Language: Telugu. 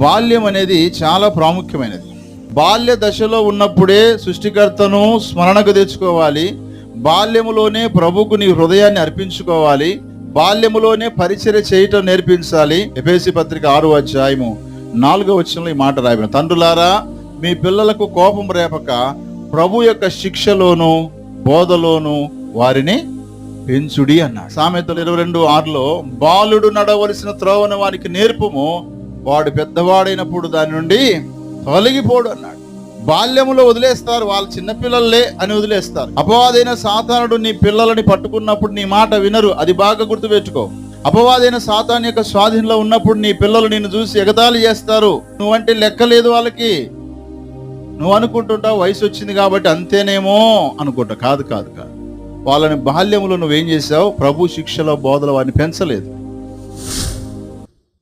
బాల్యం అనేది చాలా ప్రాముఖ్యమైనది. బాల్య దశలో ఉన్నప్పుడే సృష్టికర్తను స్మరణకు తెచ్చుకోవాలి. బాల్యములోనే ప్రభుకు నీ హృదయాన్ని అర్పించుకోవాలి. బాల్యములోనే పరిచర్య చేయటం నేర్పించాలి. ఎఫేసి పత్రిక ఆరు అధ్యాయము నాలుగో వచ్చినలో ఈ మాట రాయబడిన తండ్రులారా మీ పిల్లలకు కోపం రేపక ప్రభు యొక్క శిక్షలోను బోధలోను వారిని పెంచుడి అన్నాడు. సామెతలు ఇరవై రెండు ఆరులో బాలుడు నడవలసిన త్రోవను వానికి నేర్పుము. వాడు పెద్దవాడైనప్పుడు దాని నుండి తొలగిపోడు అన్నాడు. బాల్యములో వదిలేస్తారు వాళ్ళు చిన్నపిల్లలే అని వదిలేస్తారు. అపవాదైన సాతానుడు నీ పిల్లలని పట్టుకున్నప్పుడు నీ మాట వినరు అది బాగా గుర్తుపెట్టుకో. అపవాదైన సాతాన్ యొక్క స్వాధీనంలో ఉన్నప్పుడు నీ పిల్లలు నిన్ను చూసి ఎగతాళి చేస్తారు. నువ్వంటే లెక్క లేదు వాళ్ళకి. నువ్వు అనుకుంటుంటావు వయసు వచ్చింది కాబట్టి అంతేనేమో అనుకుంటా. కాదు కాదు కాదు. వాళ్ళని బాల్యములో నువ్వేం చేసావు ప్రభు శిక్షలో బోధలు వారిని పెంచలేదు.